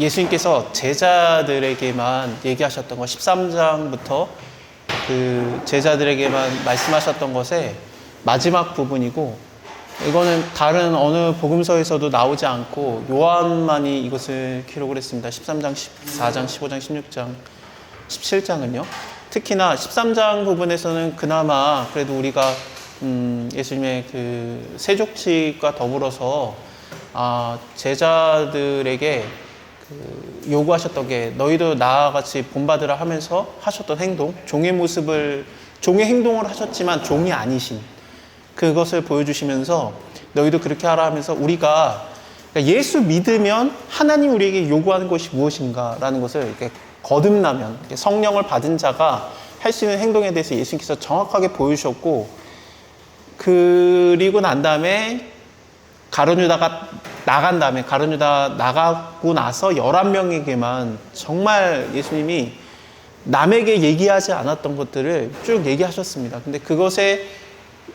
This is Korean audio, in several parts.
예수님께서 제자들에게만 얘기하셨던 거 13장부터 그 제자들에게만 말씀하셨던 것의 마지막 부분이고 이거는 다른 어느 복음서에서도 나오지 않고 요한만이 이것을 기록을 했습니다. 13장, 14장, 15장, 16장, 17장은요. 특히나 13장 부분에서는 그나마 그래도 우리가 음, 예수님의 그 세족칙과 더불어서 아, 제자들에게 그 요구하셨던 게 너희도 나와 같이 본받으라 하면서 하셨던 행동, 종의 모습을 종의 행동을 하셨지만 종이 아니신 그것을 보여주시면서 너희도 그렇게 하라 하면서 우리가 그러니까 예수 믿으면 하나님 우리에게 요구하는 것이 무엇인가라는 것을 이렇게 거듭나면 성령을 받은 자가 할 수 있는 행동에 대해서 예수님께서 정확하게 보여주셨고 그리고 난 다음에 가론유다가 나간 다음에 가론유다 나가고 나서 11명에게만 정말 예수님이 남에게 얘기하지 않았던 것들을 쭉 얘기하셨습니다. 근데 그것의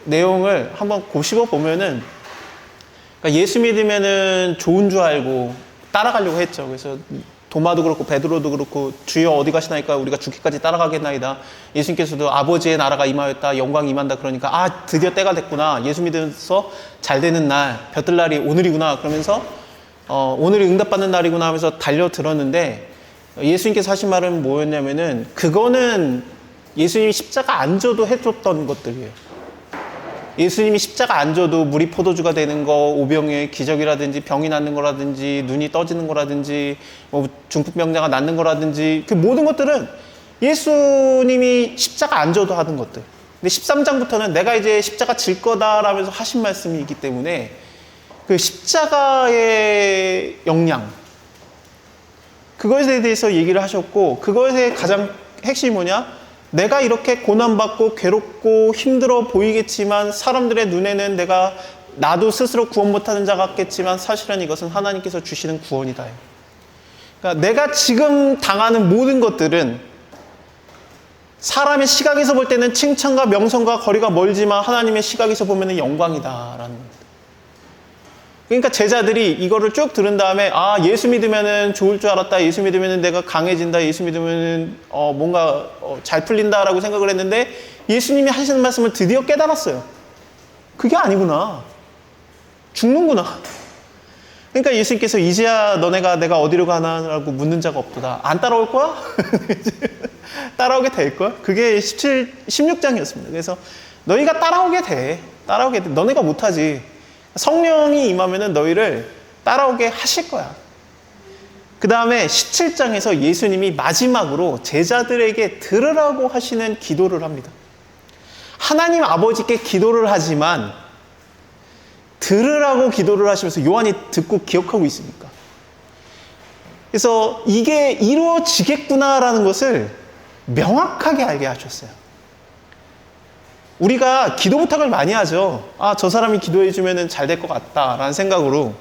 내용을 한번 고씹어 보면은 그러니까 예수 믿으면은 좋은 줄 알고 따라가려고 했죠. 그래서 도마도 그렇고 베드로도 그렇고 주여 어디 가시나이까 우리가 죽기까지 따라가겠나이다. 예수님께서도 아버지의 나라가 임하였다. 영광이 임한다. 그러니까 아 드디어 때가 됐구나. 예수 믿으면서 잘 되는 날 벼들 날이 오늘이구나. 그러면서 어, 오늘이 응답받는 날이구나 하면서 달려 들었는데 예수님께서 하신 말은 뭐였냐면은 그거는 예수님이 십자가 안 져도 해줬던 것들이에요. 예수님이 십자가 안 져도 물이 포도주가 되는 거, 오병의 기적이라든지 병이 낫는 거라든지 눈이 떠지는 거라든지 뭐 중풍병자가 낫는 거라든지 그 모든 것들은 예수님이 십자가 안 져도 하는 것들. 근데 13장부터는 내가 이제 십자가 질 거다라면서 하신 말씀이기 때문에 그 십자가의 영향 그것에 대해서 얘기를 하셨고 그것의 가장 핵심이 뭐냐? 내가 이렇게 고난받고 괴롭고 힘들어 보이겠지만 사람들의 눈에는 내가 나도 스스로 구원 못하는 자 같겠지만 사실은 이것은 하나님께서 주시는 구원이다. 그러니까 내가 지금 당하는 모든 것들은 사람의 시각에서 볼 때는 칭찬과 명성과 거리가 멀지만 하나님의 시각에서 보면 영광이다라는. 그러니까 제자들이 이거를 쭉 들은 다음에 아 예수 믿으면은 좋을 줄 알았다 예수 믿으면은 내가 강해진다 예수 믿으면은 어 뭔가 어, 잘 풀린다라고 생각을 했는데 예수님이 하시는 말씀을 드디어 깨달았어요. 그게 아니구나. 죽는구나. 그러니까 예수님께서 이제야 너네가 내가 어디로 가나라고 묻는 자가 없도다. 안 따라올 거야? 따라오게 될 거야? 그게 17 16장이었습니다. 그래서 너희가 따라오게 돼. 따라오게 돼. 너네가 못하지 성령이 임하면은 너희를 따라오게 하실 거야. 그 다음에 17장에서 예수님이 마지막으로 제자들에게 들으라고 하시는 기도를 합니다. 하나님 아버지께 기도를 하지만 들으라고 기도를 하시면서 요한이 듣고 기억하고 있으니까. 그래서 이게 이루어지겠구나라는 것을 명확하게 알게 하셨어요. 우리가 기도 부탁을 많이 하죠. 아, 저 사람이 기도해주면 잘 될 것 같다라는 생각으로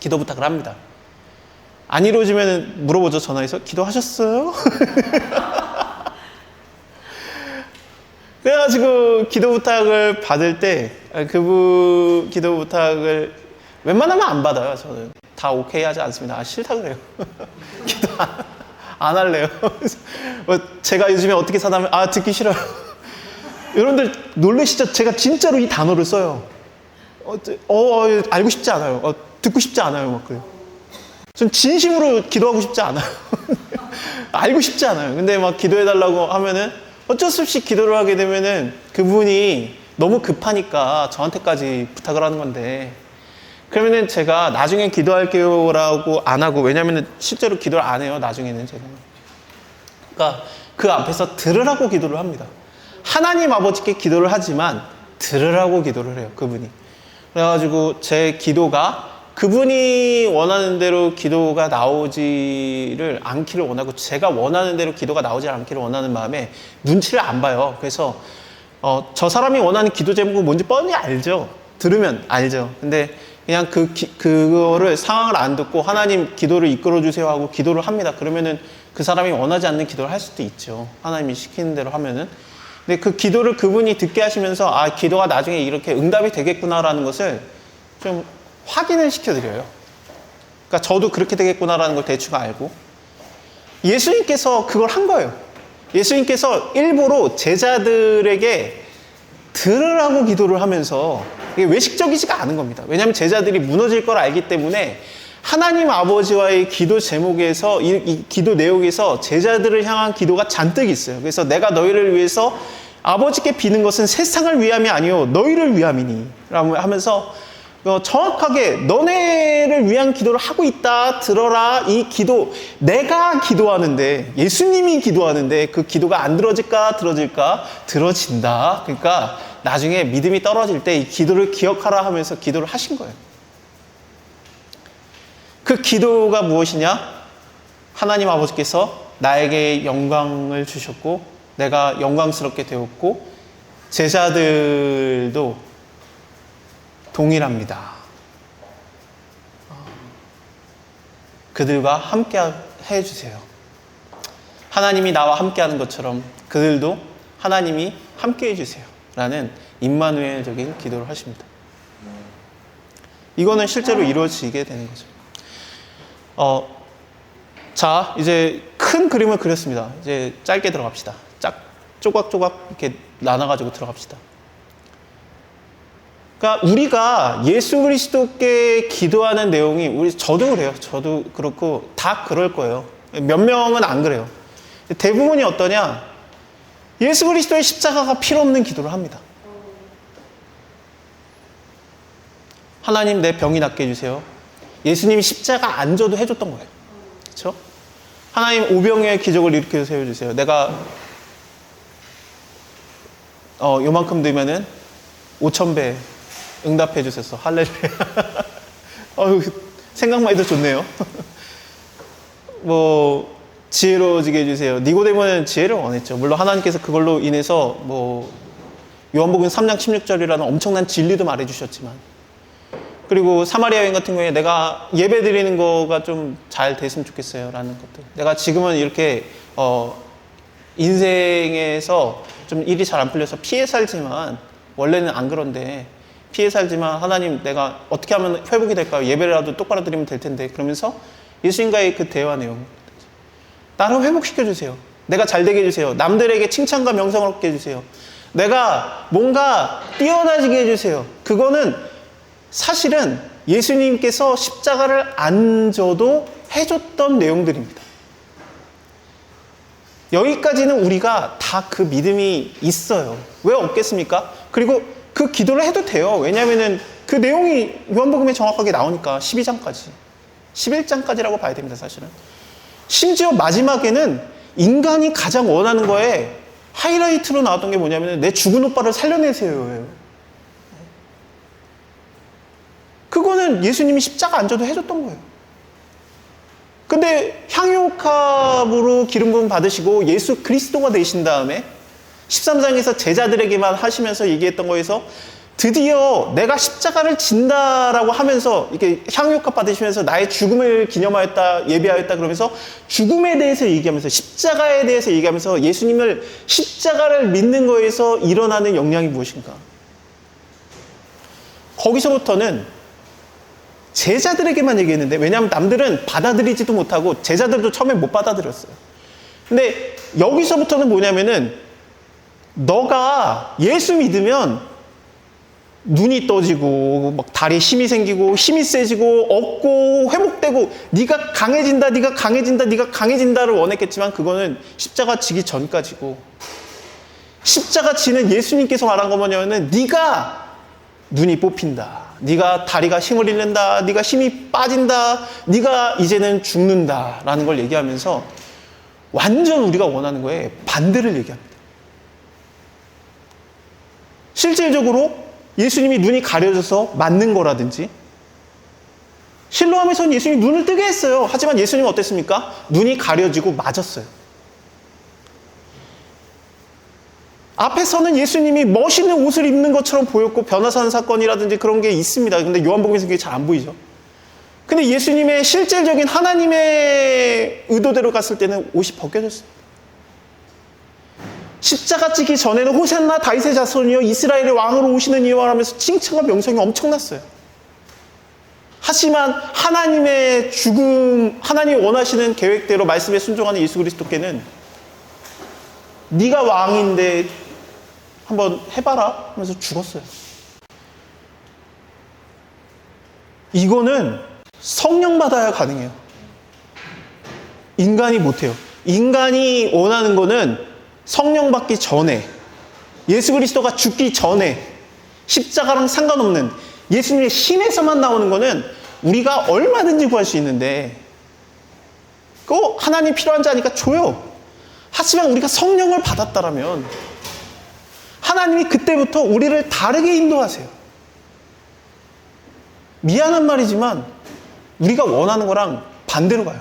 기도 부탁을 합니다. 안 이루어지면 물어보죠. 전화해서 기도하셨어요? 그래가지고 기도 부탁을 받을 때 그분 기도 부탁을 웬만하면 안 받아요. 저는 다 오케이 하지 않습니다. 아, 싫다 그래요. 기도 안, 안 할래요. 뭐 제가 요즘에 어떻게 사나면 아 듣기 싫어요. 여러분들 놀라시죠? 제가 진짜로 이 단어를 써요. 어, 어 알고 싶지 않아요. 어, 듣고 싶지 않아요. 막 그래요. 전 진심으로 기도하고 싶지 않아요. 알고 싶지 않아요. 근데 막 기도해달라고 하면은 어쩔 수 없이 기도를 하게 되면은 그분이 너무 급하니까 저한테까지 부탁을 하는 건데 그러면은 제가 나중에 기도할게요라고 안 하고 왜냐면은 실제로 기도를 안 해요. 나중에는 제가. 그러니까 그 앞에서 들으라고 기도를 합니다. 하나님 아버지께 기도를 하지만 들으라고 기도를 해요. 그분이. 그래가지고 제 기도가 그분이 원하는 대로 기도가 나오지를 않기를 원하고 제가 원하는 대로 기도가 나오지 않기를 원하는 마음에 눈치를 안 봐요. 그래서 어, 저 사람이 원하는 기도 제목은 뭔지 뻔히 알죠. 들으면 알죠. 근데 그냥 그 기, 그거를 상황을 안 듣고 하나님 기도를 이끌어 주세요 하고 기도를 합니다. 그러면은 그 사람이 원하지 않는 기도를 할 수도 있죠. 하나님이 시키는 대로 하면은 근데 그 기도를 그분이 듣게 하시면서 아 기도가 나중에 이렇게 응답이 되겠구나라는 것을 좀 확인을 시켜드려요. 그러니까 저도 그렇게 되겠구나라는 걸 대충 알고 예수님께서 그걸 한 거예요. 예수님께서 일부러 제자들에게 들으라고 기도를 하면서 이게 외식적이지가 않은 겁니다. 왜냐하면 제자들이 무너질 걸 알기 때문에 하나님 아버지와의 기도 제목에서 이, 이 기도 내용에서 제자들을 향한 기도가 잔뜩 있어요. 그래서 내가 너희를 위해서 아버지께 비는 것은 세상을 위함이 아니요 너희를 위함이니. 라고 하면서 어, 정확하게 너네를 위한 기도를 하고 있다 들어라 이 기도 내가 기도하는데 예수님이 기도하는데 그 기도가 안 들어질까 들어질까? 들어진다. 그러니까 나중에 믿음이 떨어질 때 이 기도를 기억하라 하면서 기도를 하신 거예요 그 기도가 무엇이냐 하나님 아버지께서 나에게 영광을 주셨고 내가 영광스럽게 되었고 제자들도 동일합니다. 그들과 함께 해 주세요. 하나님이 나와 함께 하는 것처럼 그들도 하나님이 함께 해 주세요. 라는 임마누엘적인 기도를 하십니다. 이거는 실제로 이루어지게 되는 거죠. 어, 자, 이제 큰 그림을 그렸습니다. 이제 짧게 들어갑시다. 짝, 조각조각 이렇게 나눠가지고 들어갑시다. 그러니까 우리가 예수 그리스도께 기도하는 내용이 우리 저도 그래요. 저도 그렇고 다 그럴 거예요. 몇 명은 안 그래요. 대부분이 어떠냐? 예수 그리스도의 십자가가 필요 없는 기도를 합니다. 하나님 내 병이 낫게 해주세요. 예수님이 십자가 안 져도 해줬던 거예요. 그렇죠? 하나님 오병의 기적을 일으켜 세워주세요. 내가 어, 요만큼 되면은 5천 배 응답해 주셔서 할렐루야. 어휴, 생각만 해도 좋네요. 뭐 지혜로워지게 해주세요. 니고데모는 지혜를 원했죠. 물론 하나님께서 그걸로 인해서 뭐 요한복음 3장 16절이라는 엄청난 진리도 말해주셨지만 그리고 사마리아 여인 같은 경우에 내가 예배 드리는 거가 좀 잘 됐으면 좋겠어요. 라는 것들. 내가 지금은 이렇게, 어, 인생에서 좀 일이 잘 안 풀려서 피해 살지만, 원래는 안 그런데, 피해 살지만 하나님 내가 어떻게 하면 회복이 될까요? 예배라도 똑바로 드리면 될 텐데. 그러면서 예수님과의 그 대화 내용. 나를 회복시켜주세요. 내가 잘 되게 해주세요. 남들에게 칭찬과 명성을 얻게 해주세요. 내가 뭔가 뛰어나지게 해주세요. 그거는 사실은 예수님께서 십자가를 안 져도 해줬던 내용들입니다. 여기까지는 우리가 다 그 믿음이 있어요. 왜 없겠습니까? 그리고 그 기도를 해도 돼요. 왜냐하면 그 내용이 요한복음에 정확하게 나오니까 12장까지. 11장까지라고 봐야 됩니다, 사실은. 심지어 마지막에는 인간이 가장 원하는 거에 하이라이트로 나왔던 게 뭐냐면 내 죽은 오빠를 살려내세요. 그거는 예수님이 십자가 안 져도 해줬던 거예요. 근데 향유값으로 기름 부음 받으시고 예수 그리스도가 되신 다음에 13장에서 제자들에게만 하시면서 얘기했던 거에서 드디어 내가 십자가를 진다라고 하면서 이렇게 향유값 받으시면서 나의 죽음을 기념하였다 예비하였다 그러면서 죽음에 대해서 얘기하면서 십자가에 대해서 얘기하면서 예수님을 십자가를 믿는 거에서 일어나는 영향이 무엇인가 거기서부터는 제자들에게만 얘기했는데 왜냐하면 남들은 받아들이지도 못하고 제자들도 처음에 못 받아들였어요. 근데 여기서부터는 뭐냐면은 너가 예수 믿으면 눈이 떠지고 막 다리에 힘이 생기고 힘이 세지고 얻고 회복되고 네가 강해진다 네가 강해진다 네가 강해진다를 원했겠지만 그거는 십자가 지기 전까지고 십자가 지는 예수님께서 말한 거 뭐냐면은 네가 눈이 뽑힌다. 네가 다리가 힘을 잃는다. 네가 힘이 빠진다. 네가 이제는 죽는다라는 걸 얘기하면서 완전 우리가 원하는 거에 반대를 얘기합니다. 실질적으로 예수님이 눈이 가려져서 맞는 거라든지 실로함에서는 예수님이 눈을 뜨게 했어요. 하지만 예수님은 어땠습니까? 눈이 가려지고 맞았어요. 앞에서는 예수님이 멋있는 옷을 입는 것처럼 보였고 변화산 사건이라든지 그런 게 있습니다. 근데 요한복음에서 그게 잘 안 보이죠. 근데 예수님의 실질적인 하나님의 의도대로 갔을 때는 옷이 벗겨졌어요. 십자가 지기 전에는 호산나 다윗의 자손이요 이스라엘의 왕으로 오시는 이와 하면서 칭찬과 명성이 엄청났어요. 하지만 하나님의 죽음, 하나님 원하시는 계획대로 말씀에 순종하는 예수 그리스도께는 네가 왕인데 한번 해봐라 하면서 죽었어요. 이거는 성령 받아야 가능해요. 인간이 못해요. 인간이 원하는 거는 성령 받기 전에 예수 그리스도가 죽기 전에 십자가랑 상관없는 예수님의 힘에서만 나오는 거는 우리가 얼마든지 구할 수 있는데 꼭 하나님 필요한 자니까 줘요. 하지만 우리가 성령을 받았다라면 하나님이 그때부터 우리를 다르게 인도하세요. 미안한 말이지만 우리가 원하는 거랑 반대로 가요.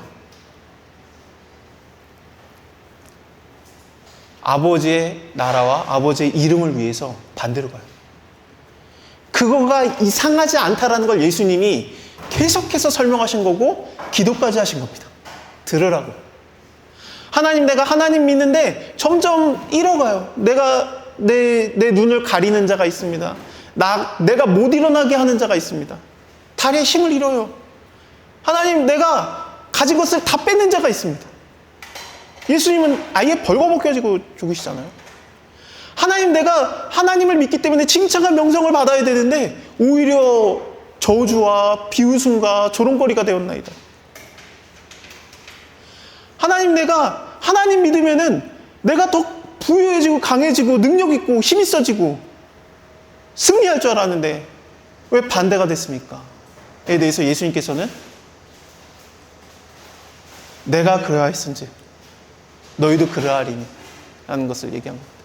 아버지의 나라와 아버지의 이름을 위해서 반대로 가요. 그거가 이상하지 않다라는 걸 예수님이 계속해서 설명하신 거고 기도까지 하신 겁니다. 들으라고. 하나님 내가 하나님 믿는데 점점 잃어가요. 내가 내, 내 눈을 가리는 자가 있습니다. 나, 내가 못 일어나게 하는 자가 있습니다. 다리에 힘을 잃어요. 하나님 내가 가진 것을 다 뺏는 자가 있습니다. 예수님은 아예 벌거벗겨지고 죽으시잖아요. 하나님 내가 하나님을 믿기 때문에 칭찬과 명성을 받아야 되는데 오히려 저주와 비웃음과 조롱거리가 되었나이다. 하나님 내가 하나님 믿으면은 내가 더 부유해지고 강해지고 능력 있고 힘 있어지고 승리할 줄 알았는데 왜 반대가 됐습니까? 에 대해서 예수님께서는 내가 그러하였은지 너희도 그러하리니 라는 것을 얘기한 겁니다.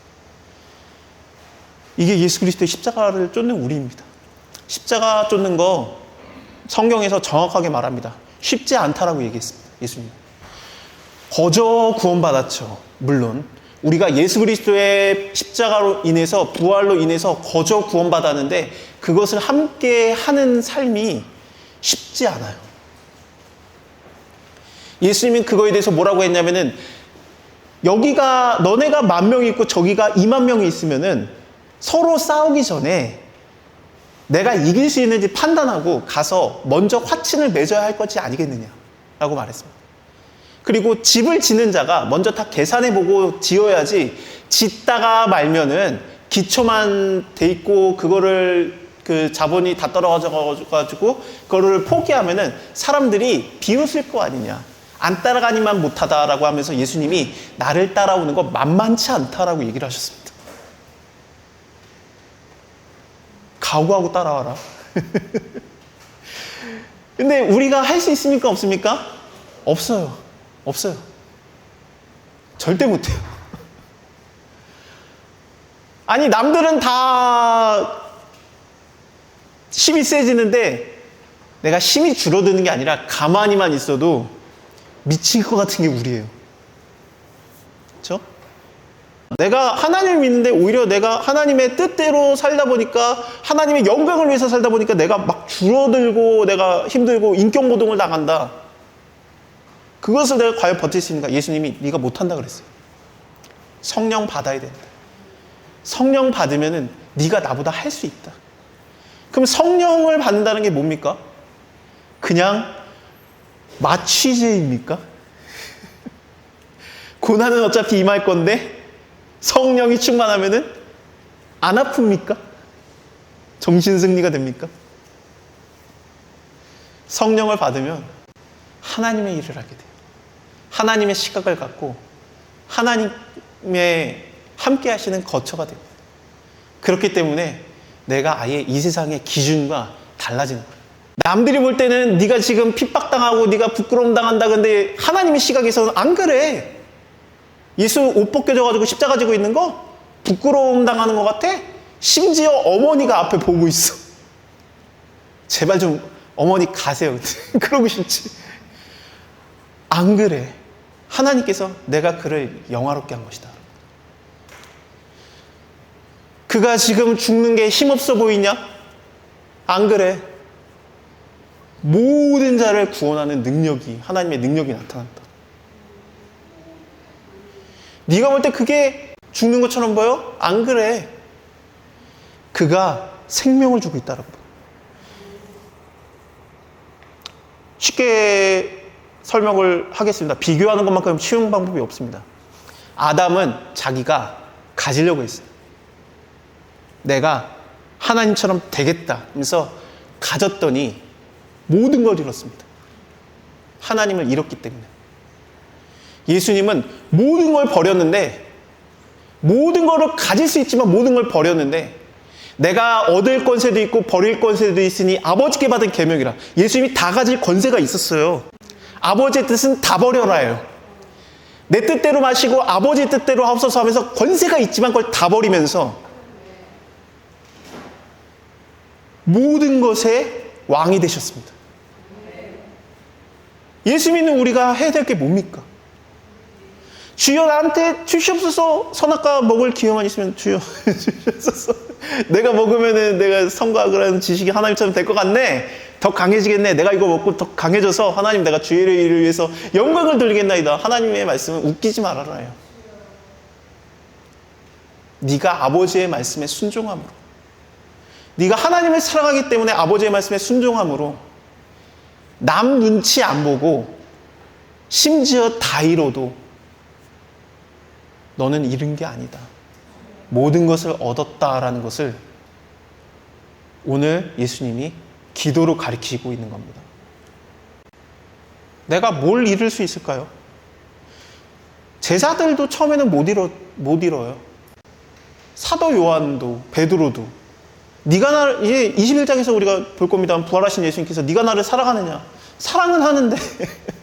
이게 예수 그리스도의 십자가를 쫓는 우리입니다. 십자가 쫓는 거 성경에서 정확하게 말합니다. 쉽지 않다라고 얘기했습니다. 예수님. 거저 구원받았죠. 물론 우리가 예수 그리스도의 십자가로 인해서 부활로 인해서 거저 구원받았는데 그것을 함께 하는 삶이 쉽지 않아요. 예수님은 그거에 대해서 뭐라고 했냐면은 여기가 너네가 만 명이 있고 저기가 2만 명이 있으면은 서로 싸우기 전에 내가 이길 수 있는지 판단하고 가서 먼저 화친을 맺어야 할 것이 아니겠느냐라고 말했습니다. 그리고 집을 짓는 자가 먼저 다 계산해 보고 지어야지 짓다가 말면은 기초만 돼 있고 그거를 그 자본이 다 떨어져 가지고 그거를 포기하면은 사람들이 비웃을 거 아니냐. 안 따라가니만 못하다라고 하면서 예수님이 나를 따라오는 거 만만치 않다라고 얘기를 하셨습니다. 각오하고 따라와라. 근데 우리가 할 수 있습니까? 없습니까? 없어요. 없어요. 절대 못해요. 아니, 남들은 다 힘이 세지는데 내가 힘이 줄어드는 게 아니라 가만히만 있어도 미칠 것 같은 게 우리예요. 그렇죠? 내가 하나님을 믿는데 오히려 내가 하나님의 뜻대로 살다 보니까 하나님의 영광을 위해서 살다 보니까 내가 막 줄어들고 내가 힘들고 인격모동을 당한다. 그것을 내가 과연 버틸 수 있는가? 예수님이 네가 못한다 그랬어요. 성령 받아야 된다. 성령 받으면은 네가 나보다 할 수 있다. 그럼 성령을 받는다는 게 뭡니까? 그냥 마취제입니까? 고난은 어차피 임할 건데 성령이 충만하면은 안 아픕니까? 정신 승리가 됩니까? 성령을 받으면 하나님의 일을 하게 돼요. 하나님의 시각을 갖고 하나님의 함께 하시는 거처가 됩니다. 그렇기 때문에 내가 아예 이 세상의 기준과 달라지는 거예요. 남들이 볼 때는 네가 지금 핍박당하고 네가 부끄러움 당한다 근데 하나님의 시각에서는 안 그래. 예수 옷 벗겨져 가지고 십자가 지고 있는 거 부끄러움 당하는 것 같아? 심지어 어머니가 앞에 보고 있어. 제발 좀 어머니 가세요. 그러고 싶지. 안 그래. 하나님께서 내가 그를 영화롭게 한 것이다. 그가 지금 죽는 게 힘없어 보이냐? 안 그래. 모든 자를 구원하는 능력이 하나님의 능력이 나타난다. 네가 볼 때 그게 죽는 것처럼 보여? 안 그래. 그가 생명을 주고 있다라고. 쉽게 설명을 하겠습니다. 비교하는 것만큼 쉬운 방법이 없습니다. 아담은 자기가 가지려고 했어요. 내가 하나님처럼 되겠다. 그래서 가졌더니 모든 걸 잃었습니다. 하나님을 잃었기 때문에. 예수님은 모든 걸 버렸는데, 모든 거를 가질 수 있지만 모든 걸 버렸는데, 내가 얻을 권세도 있고 버릴 권세도 있으니 아버지께 받은 계명이라. 예수님이 다 가질 권세가 있었어요. 아버지의 뜻은 다 버려라예요. 내 뜻대로 마시고 아버지 뜻대로 하옵소서 하면서 권세가 있지만 그걸 다 버리면서 모든 것의 왕이 되셨습니다. 예수 믿는 우리가 해야 될 게 뭡니까? 주여 나한테 주시옵소서. 선악과 먹을 기회만 있으면 주여 주시옵소서. 내가 먹으면은 내가 성과학을 하는 지식이 하나님처럼 될 것 같네. 더 강해지겠네. 내가 이거 먹고 더 강해져서 하나님 내가 주의 일을 위해서 영광을 돌리겠나이다. 하나님의 말씀은 웃기지 말아라요. 네가 아버지의 말씀에 순종함으로 네가 하나님을 사랑하기 때문에 아버지의 말씀에 순종함으로 남 눈치 안 보고 심지어 다 잃어도 너는 잃은 게 아니다. 모든 것을 얻었다라는 것을 오늘 예수님이 기도로 가리키고 있는 겁니다. 내가 뭘 잃을 수 있을까요? 제자들도 처음에는 못 잃어 못 잃어요. 사도 요한도 베드로도 네가 나를 이제 21장에서 우리가 볼 겁니다. 부활하신 예수님께서 네가 나를 사랑하느냐? 사랑은 하는데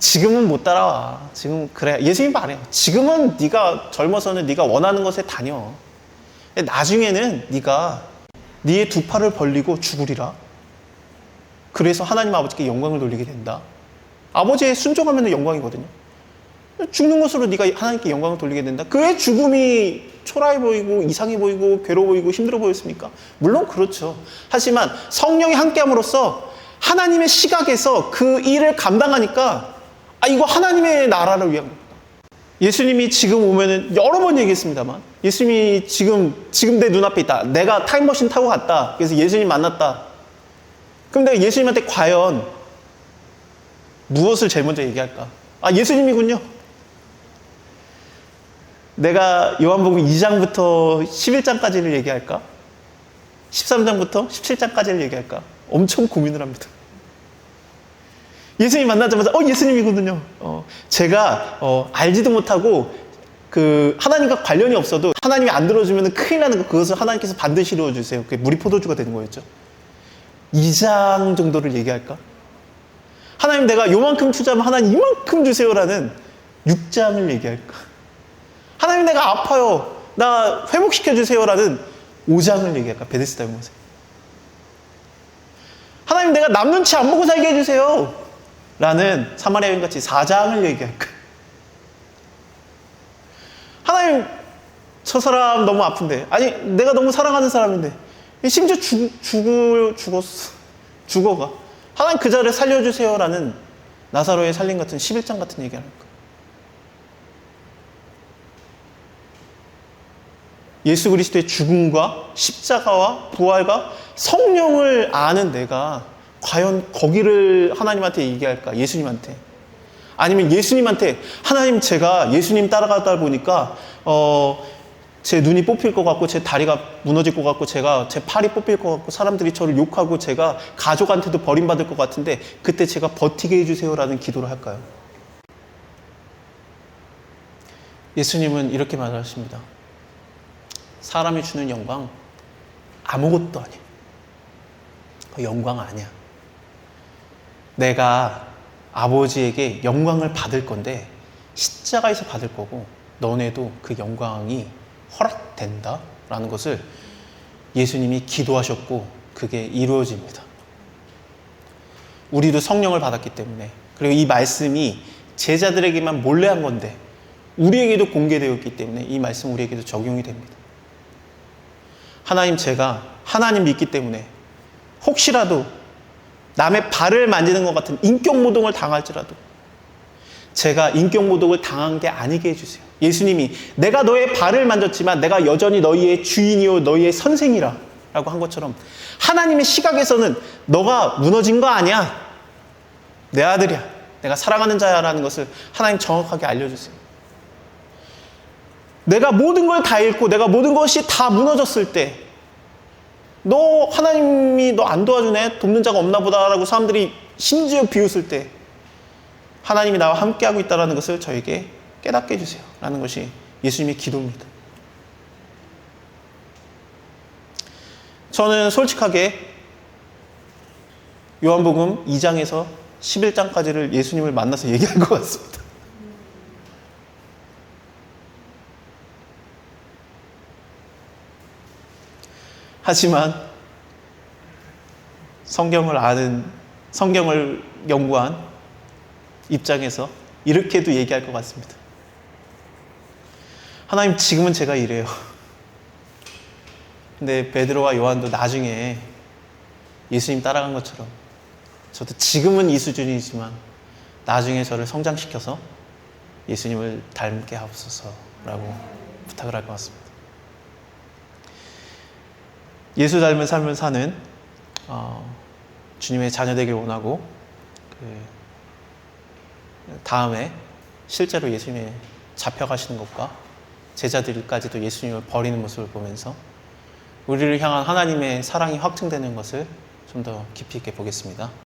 지금은 못 따라와. 지금 그래 예수님 말해요. 지금은 네가 젊어서는 네가 원하는 것에 다녀. 나중에는 네가 네의 두 팔을 벌리고 죽으리라. 그래서 하나님 아버지께 영광을 돌리게 된다. 아버지의 순종하면 영광이거든요. 죽는 것으로 네가 하나님께 영광을 돌리게 된다. 그의 죽음이 초라해 보이고 이상해 보이고 괴로워 보이고 힘들어 보였습니까? 물론 그렇죠. 하지만 성령이 함께함으로써 하나님의 시각에서 그 일을 감당하니까 아, 이거 하나님의 나라를 위한 겁니다. 예수님이 지금 오면은 여러 번 얘기했습니다만 예수님이 지금 지금 내 눈앞에 있다. 내가 타임머신 타고 갔다. 그래서 예수님 만났다. 그럼 내가 예수님한테 과연 무엇을 제일 먼저 얘기할까? 아, 예수님이군요. 내가 요한복음 2장부터 11장까지를 얘기할까? 13장부터 17장까지를 얘기할까? 엄청 고민을 합니다. 예수님 만나자마자 어 예수님이거든요. 어, 제가 어, 알지도 못하고 그 하나님과 관련이 없어도 하나님이 안 들어주면 큰일 나는 거 그것을 하나님께서 반드시 이루어 주세요. 그게 물이 포도주가 되는 거였죠. 2장 정도를 얘기할까? 하나님 내가 요만큼 투자하면 하나님 이만큼 주세요라는 6장을 얘기할까? 하나님 내가 아파요. 나 회복시켜 주세요라는 5장을 얘기할까? 베데스다 용어세. 하나님 내가 남 눈치 안 보고 살게 해주세요. 라는 사마리아 여인 같이 4장을 얘기할까? 하나님, 저 사람 너무 아픈데. 아니, 내가 너무 사랑하는 사람인데. 심지어 죽, 죽어, 죽었어. 죽어가. 하나님 그 자를 살려주세요라는 나사로의 살림 같은 11장 같은 얘기 할까? 예수 그리스도의 죽음과 십자가와 부활과 성령을 아는 내가 과연 거기를 하나님한테 얘기할까? 예수님한테. 아니면 예수님한테 하나님 제가 예수님 따라가다 보니까 어, 제 눈이 뽑힐 것 같고 제 다리가 무너질 것 같고 제가 제 팔이 뽑힐 것 같고 사람들이 저를 욕하고 제가 가족한테도 버림받을 것 같은데 그때 제가 버티게 해주세요라는 기도를 할까요? 예수님은 이렇게 말하십니다. 사람이 주는 영광 아무것도 아니야. 그 영광 아니야. 내가 아버지에게 영광을 받을 건데 십자가에서 받을 거고 너네도 그 영광이 허락된다 라는 것을 예수님이 기도하셨고 그게 이루어집니다. 우리도 성령을 받았기 때문에 그리고 이 말씀이 제자들에게만 몰래 한 건데 우리에게도 공개되었기 때문에 이 말씀 우리에게도 적용이 됩니다. 하나님 제가 하나님 믿기 때문에 혹시라도 남의 발을 만지는 것 같은 인격모독을 당할지라도 제가 인격모독을 당한 게 아니게 해주세요. 예수님이 내가 너의 발을 만졌지만 내가 여전히 너희의 주인이요 너희의 선생이라 라고 한 것처럼 하나님의 시각에서는 너가 무너진 거 아니야. 내 아들이야. 내가 사랑하는 자야라는 것을 하나님 정확하게 알려주세요. 내가 모든 걸 다 잃고 내가 모든 것이 다 무너졌을 때, 너 하나님이 너 안 도와주네? 돕는 자가 없나 보다라고 사람들이 심지어 비웃을 때, 하나님이 나와 함께하고 있다는 것을 저에게 깨닫게 해주세요. 라는 것이 예수님의 기도입니다. 저는 솔직하게 요한복음 2장에서 11장까지를 예수님을 만나서 얘기한 것 같습니다. 하지만 성경을 아는 성경을 연구한 입장에서 이렇게도 얘기할 것 같습니다. 하나님 지금은 제가 이래요. 근데 베드로와 요한도 나중에 예수님 따라간 것처럼 저도 지금은 이 수준이지만 나중에 저를 성장시켜서 예수님을 닮게 하옵소서라고 부탁을 할 것 같습니다. 예수 닮은 삶을 사는 어, 주님의 자녀 되길 원하고 그 다음에 실제로 예수님의 잡혀가시는 것과 제자들까지도 예수님을 버리는 모습을 보면서 우리를 향한 하나님의 사랑이 확증되는 것을 좀 더 깊이 있게 보겠습니다.